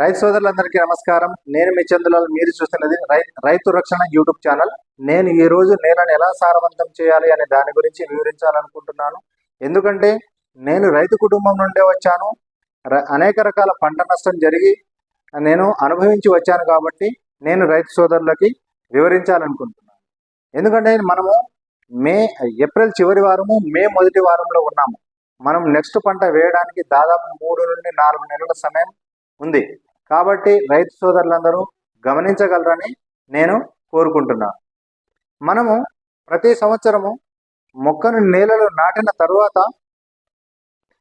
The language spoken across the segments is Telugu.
రైతు సోదరులందరికీ నమస్కారం. నేను మీ చందులాల్ మీరు చూస్తున్నది రైతు రక్షణ యూట్యూబ్ ఛానల్. నేను ఈ రోజు నేలను ఎలా సారవంతం చేయాలి అనే దాని గురించి వివరించాలనుకుంటున్నాను. ఎందుకంటే నేను రైతు కుటుంబం నుండే వచ్చాను. అనేక రకాల పంట నష్టం జరిగి నేను అనుభవించి వచ్చాను కాబట్టి నేను రైతు సోదరులకి వివరించాలనుకుంటున్నాను. ఎందుకంటే మనము మే ఏప్రిల్ చివరి వారము మే మొదటి వారంలో ఉన్నాము. మనం నెక్స్ట్ పంట వేయడానికి దాదాపు మూడు నుండి నాలుగు నెలల సమయం ఉంది. కాబట్టి రైతు సోదరులందరూ గమనించగలరని నేను కోరుకుంటున్నాను మనము ప్రతి సంవత్సరము మొక్కను నేలలో నాటిన తర్వాత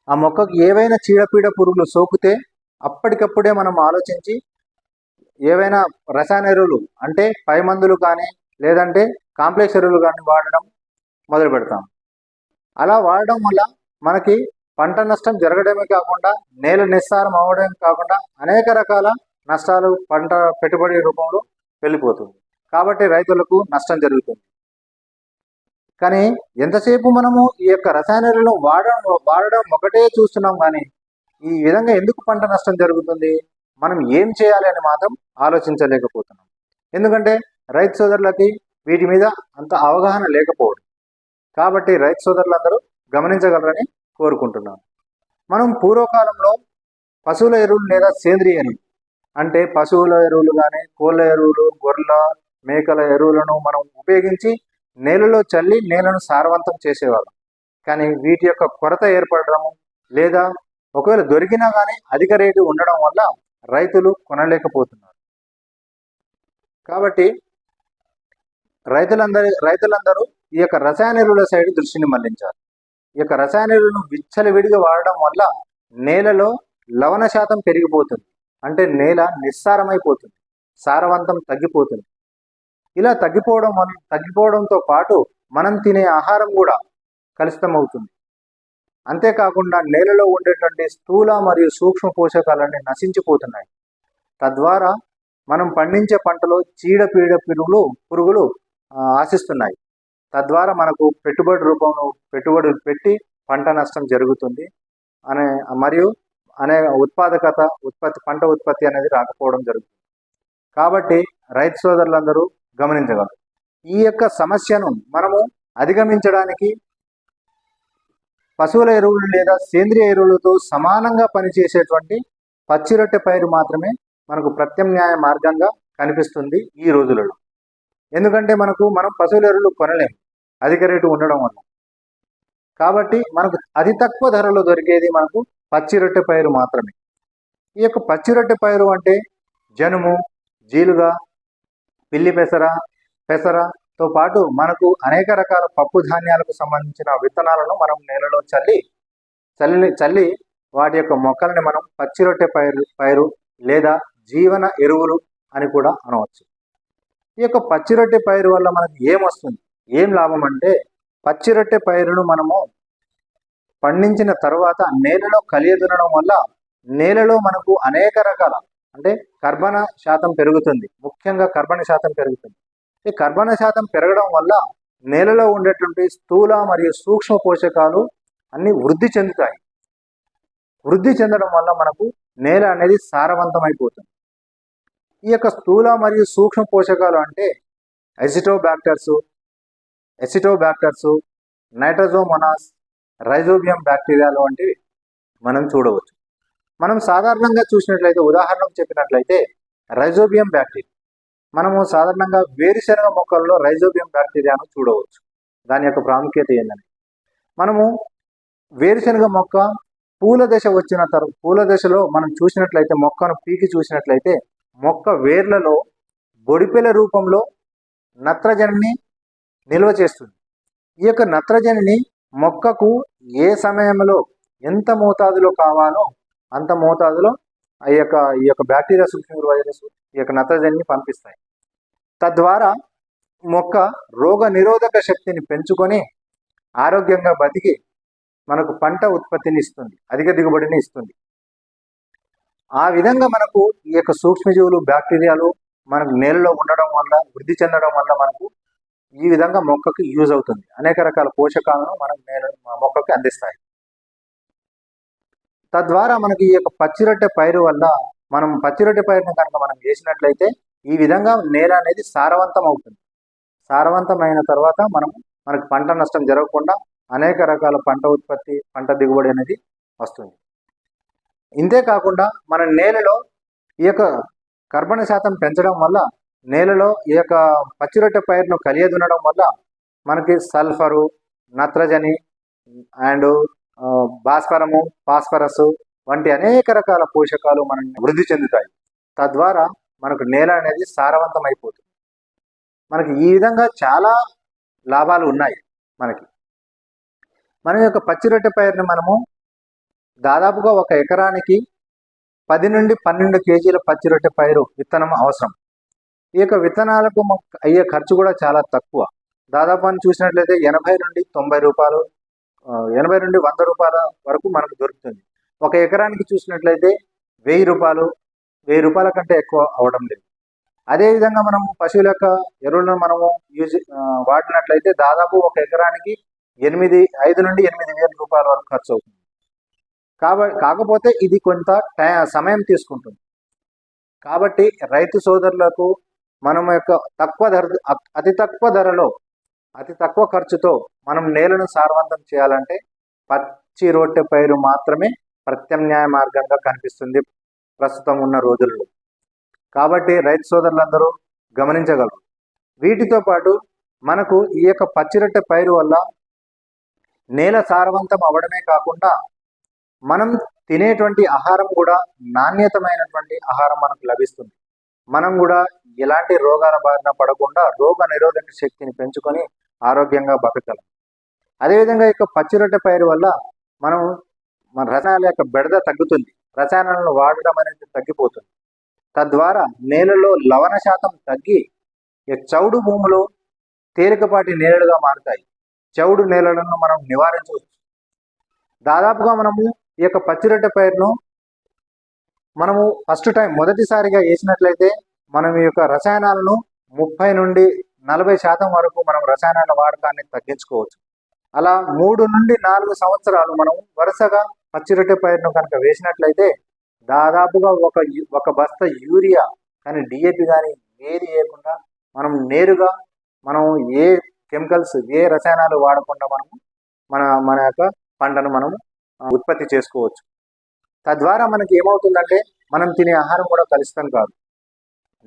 ఆ మొక్కకు ఏవైనా చీడపీడ పురుగులు సోకితే అప్పటికప్పుడే మనం ఆలోచించి ఏవైనా రసాయన ఎరువులు అంటే పై మందులు కానీ లేదంటే కాంప్లెక్స్ ఎరువులు కానీ వాడడం మొదలు పెడతాం అలా వాడడం వల్ల మనకి పంట నష్టం జరగడమే కాకుండా నేల నిస్సారం అవ్వడమే కాకుండా అనేక రకాల నష్టాలు పంట పెట్టుబడి రూపంలో వెళ్ళిపోతుంది. కాబట్టి రైతులకు నష్టం జరుగుతుంది. కానీ ఎంతసేపు మనము ఈ యొక్క రసాయనాలను వాడడం వాడడం ఒకటే చూస్తున్నాం కానీ ఈ విధంగా ఎందుకు పంట నష్టం జరుగుతుంది? మనం ఏం చేయాలి అని మాత్రం ఆలోచించలేకపోతున్నాం. ఎందుకంటే రైతు సోదరులకి వీటి మీద అంత అవగాహన లేకపోవడం. కాబట్టి రైతు సోదరులందరూ గమనించగలరని కోరుకుంటున్నాను. మనం పూర్వకాలంలో పశువుల ఎరువులు లేదా సేంద్రియ ఎరువులు అంటే పశువుల ఎరువులు కానీ కోళ్ళ ఎరువులు గొర్రెల మేకల ఎరువులను మనం ఉపయోగించి నేలలో చల్లి నేలను సారవంతం చేసేవాళ్ళం. కానీ వీటి యొక్క కొరత ఏర్పడడం లేదా ఒకవేళ దొరికినా కానీ అధిక రేటు ఉండడం వల్ల రైతులు కొనలేకపోతున్నారు. కాబట్టి రైతులందరి రైతులందరూ ఈ యొక్క రసాయన ఎరువుల సైడ్ దృష్టిని మళ్ళించారు ఈ యొక్క విచ్చలు విడిగా విచ్చలవిడిగా వాడడం వల్ల నేలలో లవణ శాతం పెరిగిపోతుంది. అంటే నేల నిస్సారమైపోతుంది. సారవంతం తగ్గిపోతుంది. ఇలా తగ్గిపోవడం వల్ల తగ్గిపోవడంతో పాటు మనం తినే ఆహారం కూడా కలుషితం అవుతుంది అంతేకాకుండా నేలలో ఉండేటువంటి స్థూల మరియు సూక్ష్మ పోషకాలన్నీ నశించిపోతున్నాయి. తద్వారా మనం పండించే పంటలో చీడపీడ పురుగులు పురుగులు ఆశిస్తున్నాయి. తద్వారా మనకు పెట్టుబడి రూపంలో పెట్టుబడులు పెట్టి పంట నష్టం జరుగుతుంది. అనే మరియు అనే ఉత్పాదకత ఉత్పత్తి పంట ఉత్పత్తి అనేది రాకపోవడం జరుగుతుంది. కాబట్టి రైతు సోదరులందరూ గమనించగలరు. ఈ యొక్క సమస్యను మనము అధిగమించడానికి పశువుల ఎరువులు లేదా సేంద్రియ ఎరువులతో సమానంగా పనిచేసేటువంటి పచ్చిరొట్టె పైరు మాత్రమే మనకు ప్రత్యామ్నాయ మార్గంగా కనిపిస్తుంది ఈ రోజులలో. ఎందుకంటే మనకు మనం పశువుల ఎరువులు కొనలేము అధిక రేటు ఉండడం వల్ల. కాబట్టి మనకు అతి తక్కువ ధరలో దొరికేది మనకు పచ్చి రొట్టె పైరు మాత్రమే. ఈ యొక్క పచ్చి రొట్టె పైరు అంటే జనుము జీలుగా పిల్లి పెసర పెసరతో పాటు మనకు అనేక రకాల పప్పు ధాన్యాలకు సంబంధించిన విత్తనాలను మనం నేలలో చల్లి చల్లి చల్లి వాటి యొక్క మొక్కల్ని మనం పచ్చి రొట్టె పైరు పైరు లేదా జీవన ఎరువులు అని కూడా అనవచ్చు. ఈ యొక్క పచ్చి రొట్టె పైరు వల్ల మనకు ఏమొస్తుంది ఏం లాభం అంటే పచ్చి రొట్టె పైరును మనము పండించిన తర్వాత నేలలో కలియదునడం వల్ల నేలలో మనకు అనేక రకాల అంటే కర్బన శాతం పెరుగుతుంది. ముఖ్యంగా కర్బన శాతం పెరుగుతుంది. ఈ కర్బన శాతం పెరగడం వల్ల నేలలో ఉండేటువంటి స్థూల మరియు సూక్ష్మ పోషకాలు అన్ని వృద్ధి చెందుతాయి. వృద్ధి చెందడం వల్ల మనకు నేల అనేది సారవంతమైపోతుంది. ఈ యొక్క స్థూల మరియు సూక్ష్మ పోషకాలు అంటే ఎసిటోబ్యాక్టర్స్ ఎసిటోబ్యాక్టర్స్ నైట్రజోమొనాస్ రైజోబియం బ్యాక్టీరియాలు వంటివి మనం చూడవచ్చు. మనం సాధారణంగా చూసినట్లయితే ఉదాహరణకు చెప్పినట్లయితే రైజోబియం బ్యాక్టీరియా మనము సాధారణంగా వేరుశనగ మొక్కల్లో రైజోబియం బ్యాక్టీరియాను చూడవచ్చు. దాని యొక్క ప్రాముఖ్యత ఏంటని మనము వేరుశనగ మొక్క పూల దశ వచ్చిన తర్వాత పూల దశలో మనం చూసినట్లయితే మొక్కను పీకి చూసినట్లయితే మొక్క వేర్లలో బొడిపెల రూపంలో నత్రజనిని నిల్వ చేస్తుంది. ఈ యొక్క నత్రజనిని మొక్కకు ఏ సమయంలో ఎంత మోతాదులో కావాలో అంత మోతాదులో ఆ యొక్క ఈ యొక్క బ్యాక్టీరియా సూక్ష్మ వైరస్ ఈ యొక్క నత్రజనిని పంపిస్తాయి. తద్వారా మొక్క రోగ నిరోధక శక్తిని పెంచుకొని ఆరోగ్యంగా బతికి మనకు పంట ఉత్పత్తిని ఇస్తుంది అధిక దిగుబడిని ఇస్తుంది. ఆ విధంగా మనకు ఈ యొక్క సూక్ష్మజీవులు బ్యాక్టీరియాలు మనకు నేలలో ఉండడం వల్ల వృద్ధి చెందడం వల్ల మనకు ఈ విధంగా మొక్కకు యూజ్ అవుతుంది. అనేక రకాల పోషకాలను మనం నేల మొక్కకి అందిస్తాయి. తద్వారా మనకి ఈ యొక్క పచ్చిరొట్టె పైరు వల్ల మనం పచ్చిరొట్టె పైరును కనుక మనం వేసినట్లయితే ఈ విధంగా నేల అనేది సారవంతం అవుతుంది. సారవంతమైన తర్వాత మనం మనకు పంట నష్టం జరగకుండా అనేక రకాల పంట ఉత్పత్తి పంట దిగుబడి అనేది వస్తుంది. ఇంతే కాకుండా మన నేలలో ఈ యొక్క కర్బన శాతం పెంచడం వల్ల నేలలో ఈ యొక్క పచ్చిరొట్టె పైరును కలియదునడం వల్ల మనకి సల్ఫరు నత్రజని అండ్ భాస్వరము ఫాస్ఫరస్ వంటి అనేక రకాల పోషకాలు మనం వృద్ధి చెందుతాయి. తద్వారా మనకు నేల అనేది సారవంతం అయిపోతుంది మనకి ఈ విధంగా చాలా లాభాలు ఉన్నాయి మనకి. మన యొక్క పచ్చిరొట్టె పైరుని మనము దాదాపుగా ఒక ఎకరానికి పది నుండి పన్నెండు కేజీల పచ్చి రొట్టె పైరు విత్తనం అవసరం. ఈ యొక్క విత్తనాలకు మాకు అయ్యే ఖర్చు కూడా చాలా తక్కువ. దాదాపు అని చూసినట్లయితే ఎనభై నుండి తొంభై రూపాయలు ఎనభై నుండి వంద రూపాయల వరకు మనకు దొరుకుతుంది. ఒక ఎకరానికి చూసినట్లయితే వెయ్యి రూపాయలు వెయ్యి రూపాయల కంటే ఎక్కువ అవడం లేదు. అదేవిధంగా మనం పశువుల యొక్క ఎరువులను మనము యూజ్ వాడినట్లయితే దాదాపు ఒక ఎకరానికి ఎనిమిది ఐదు నుండి ఎనిమిది వేల రూపాయల వరకు ఖర్చు అవుతుంది. కాబ కాకపోతే ఇది కొంత టై సమయం తీసుకుంటుంది. కాబట్టి రైతు సోదరులకు మనం యొక్క తక్కువ ధర అతి తక్కువ ధరలో అతి తక్కువ ఖర్చుతో మనం నేలను సారవంతం చేయాలంటే పచ్చి రొట్టె పైరు మాత్రమే ప్రత్యామ్నాయ మార్గంగా కనిపిస్తుంది ప్రస్తుతం ఉన్న రోజుల్లో. కాబట్టి రైతు సోదరులందరూ గమనించగలరు. వీటితో పాటు మనకు ఈ యొక్క పచ్చి రొట్టె పైరు వల్ల నేల సారవంతం అవ్వడమే కాకుండా మనం తినేటువంటి ఆహారం కూడా నాణ్యతమైనటువంటి ఆహారం మనకు లభిస్తుంది. మనం కూడా ఎలాంటి రోగాల బారిన పడకుండా రోగ నిరోధక శక్తిని పెంచుకొని ఆరోగ్యంగా బతకగలం. అదేవిధంగా ఈ యొక్క పచ్చిరొట్టె పైరు వల్ల మనం మన రసాయనాల యొక్క బెడద తగ్గుతుంది. రసాయనాలను వాడడం అనేది తగ్గిపోతుంది. తద్వారా నేలలో లవణ శాతం తగ్గి చౌడు భూములు తేలికపాటి నేలలుగా మారుతాయి. చౌడు నేలలను మనం నివారించవచ్చు. దాదాపుగా మనము ఈ యొక్క పచ్చిరొట్టె పైరును మనము ఫస్ట్ టైం మొదటిసారిగా వేసినట్లయితే మనం ఈ యొక్క రసాయనాలను ముప్పై నుండి నలభై శాతం వరకు మనం రసాయనాల వాడకాన్ని తగ్గించుకోవచ్చు. అలా మూడు నుండి నాలుగు సంవత్సరాలు మనం వరుసగా పచ్చిరొట్టె పైరును కనుక వేసినట్లయితే దాదాపుగా ఒక ఒక బస్తా యూరియా కానీ డిఏపి కానీ ఏది వేయకుండా మనం నేరుగా మనం ఏ కెమికల్స్ ఏ రసాయనాలు వాడకుండా మనము మన మన యొక్క పంటను మనం ఉత్పత్తి చేసుకోవచ్చు. తద్వారా మనకి ఏమవుతుందంటే మనం తినే ఆహారం కూడా కలుషితం కాదు.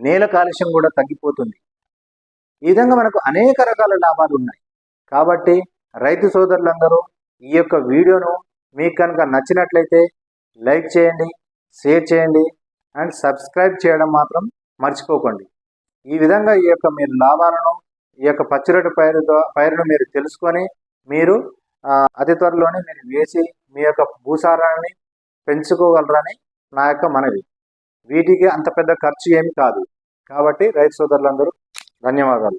నేల కాలుష్యం కూడా తగ్గిపోతుంది. ఈ విధంగా మనకు అనేక రకాల లాభాలు ఉన్నాయి. కాబట్టి రైతు సోదరులందరూ ఈ యొక్క వీడియోను మీకు కనుక నచ్చినట్లయితే లైక్ చేయండి షేర్ చేయండి అండ్ సబ్స్క్రైబ్ చేయడం మాత్రం మర్చిపోకండి. ఈ విధంగా ఈ యొక్క మీరు లాభాలను ఈ యొక్క పచ్చిరొట్టు పైరు పైరును మీరు తెలుసుకొని మీరు అతి త్వరలోనే మీరు వేసి మీ యొక్క భూసారాన్ని పెంచుకోగలరని నా యొక్క మనవి. వీటికి అంత పెద్ద ఖర్చు ఏమి కాదు. కాబట్టి రైతు సోదరులందరూ ధన్యవాదాలు.